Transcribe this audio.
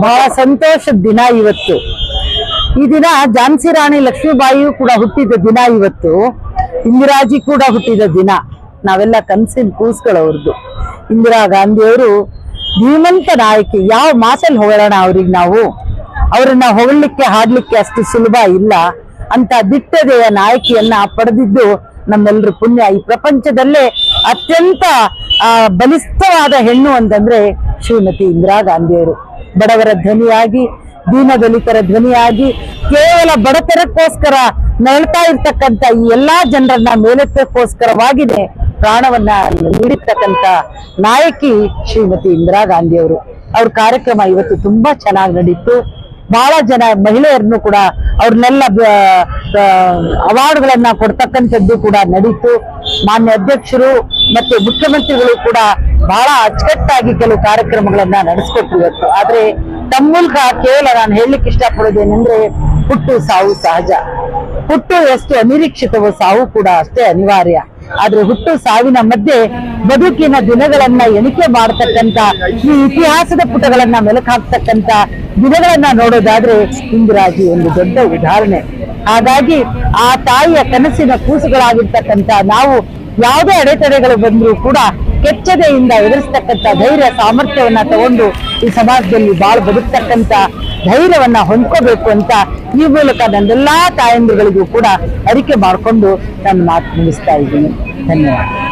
ಬಹಳ ಸಂತೋಷದ ದಿನ ಇವತ್ತು. ಈ ದಿನ ಝಾನ್ಸಿ ರಾಣಿ ಲಕ್ಷ್ಮೀಬಾಯಿಯು ಕೂಡ ಹುಟ್ಟಿದ ದಿನ ಇವತ್ತು. ಇಂದಿರಾಜಿ ಕೂಡ ಹುಟ್ಟಿದ ದಿನ. ನಾವೆಲ್ಲ ಕನಸಿನ ಕೂಸ್ಗಳವ್ರದ್ದು. ಇಂದಿರಾ ಗಾಂಧಿಯವರು ಧೀಮಂತ ನಾಯಕಿ. ಯಾವ ಮಾತಲ್ಲಿ ಹೊಗಳೋಣ ಅವ್ರಿಗೆ ನಾವು? ಅವರನ್ನ ಹೊಗಳಲಿಕ್ಕೆ, ಹಾಡ್ಲಿಕ್ಕೆ ಅಷ್ಟು ಸುಲಭ ಇಲ್ಲ. ಅಂತ ದಿಟ್ಟದೆಯ ನಾಯಕಿಯನ್ನ ಪಡೆದಿದ್ದು ನಮ್ಮೆಲ್ಲರ ಪುಣ್ಯ. ಈ ಪ್ರಪಂಚದಲ್ಲೇ ಅತ್ಯಂತ ಆ, ಬಲಿಷ್ಠವಾದ ಹೆಣ್ಣು ಅಂತಂದ್ರೆ ಶ್ರೀಮತಿ ಇಂದಿರಾ ಗಾಂಧಿಯವರು. ಬಡವರ ಧ್ವನಿಯಾಗಿ ದೀನ ದಲಿತರ ಧ್ವನಿಯಾಗಿ ಕೇವಲ ಬಡತನಕ್ಕೋಸ್ಕರ ನರಳ್ತಾ ಇರ್ತಕ್ಕಂಥ ಈ ಎಲ್ಲಾ ಜನರನ್ನ ಮೇಲೆತ್ತಕ್ಕೋಸ್ಕರವಾಗಿದೆ ಪ್ರಾಣವನ್ನ ನೀಡಿರ್ತಕ್ಕಂಥ ನಾಯಕಿ ಶ್ರೀಮತಿ ಇಂದಿರಾ ಗಾಂಧಿಯವರು. ಅವ್ರ ಕಾರ್ಯಕ್ರಮ ಇವತ್ತು ತುಂಬಾ ಚೆನ್ನಾಗಿ ನಡೀತು. ಬಹಳ ಜನ ಮಹಿಳೆಯರನ್ನು ಕೂಡ ಅವ್ರನ್ನೆಲ್ಲ ಅವಾರ್ಡ್ಗಳನ್ನ ಕೊಡ್ತಕ್ಕಂಥದ್ದು ಕೂಡ ನಡೀತು. ಮಾನ್ಯ ಅಧ್ಯಕ್ಷರು ಮತ್ತೆ ಮುಖ್ಯಮಂತ್ರಿಗಳು ಕೂಡ ಬಹಳ ಅಚ್ಚುಕಟ್ಟಾಗಿ ಕೆಲವು ಕಾರ್ಯಕ್ರಮಗಳನ್ನ ನಡೆಸ್ಕೊಟ್ರು ಇವತ್ತು. ಆದ್ರೆ ತಮ್ಮ ಮೂಲಕ ಕೇವಲ ನಾನು ಹೇಳಲಿಕ್ಕೆ ಇಷ್ಟಪಡೋದೇನೆಂದ್ರೆ ಹುಟ್ಟು ಸಾವು ಸಹಜ. ಹುಟ್ಟು ಎಷ್ಟು ಅನಿರೀಕ್ಷಿತವೋ ಸಾವು ಕೂಡ ಅಷ್ಟೇ ಅನಿವಾರ್ಯ. ಆದ್ರೆ ಹುಟ್ಟು ಸಾವಿನ ಮಧ್ಯೆ ಬದುಕಿನ ದಿನಗಳನ್ನ ಎಣಿಕೆ ಮಾಡತಕ್ಕಂತ ಈ ಇತಿಹಾಸದ ಪುಟಗಳನ್ನ ಮೆಲುಕಾಕ್ತಕ್ಕಂತ ದಿನಗಳನ್ನ ನೋಡೋದಾದ್ರೆ ಇಂದಿರಾಜಿ ಒಂದು ದೊಡ್ಡ ಉದಾಹರಣೆ. ಹಾಗಾಗಿ ಆ ತಾಯಿಯ ಕನಸಿನ ಕೂಸುಗಳಾಗಿರ್ತಕ್ಕಂತ ನಾವು ಯಾವುದೇ ಅಡೆತಡೆಗಳು ಬಂದರೂ ಕೂಡ ಕೆಚ್ಚದೆಯಿಂದ ಎದುರಿಸ್ತಕ್ಕಂಥ ಧೈರ್ಯ, ಸಾಮರ್ಥ್ಯವನ್ನ ತಗೊಂಡು ಈ ಸಮಾಜದಲ್ಲಿ ಬಾಳ ಬದುಕ್ತಕ್ಕಂತ ಧೈರ್ಯವನ್ನ ಹೊಂದ್ಕೋಬೇಕು ಅಂತ ಈ ಮೂಲಕ ನನ್ನೆಲ್ಲಾ ತಾಯಂದಿಗಳಿಗೂ ಕೂಡ ಅರಿಕೆ ಮಾಡಿಕೊಂಡು ನನ್ನ ಮಾತು ಮುಗಿಸ್ತಾ ಇದ್ದೀನಿ. ಧನ್ಯವಾದ.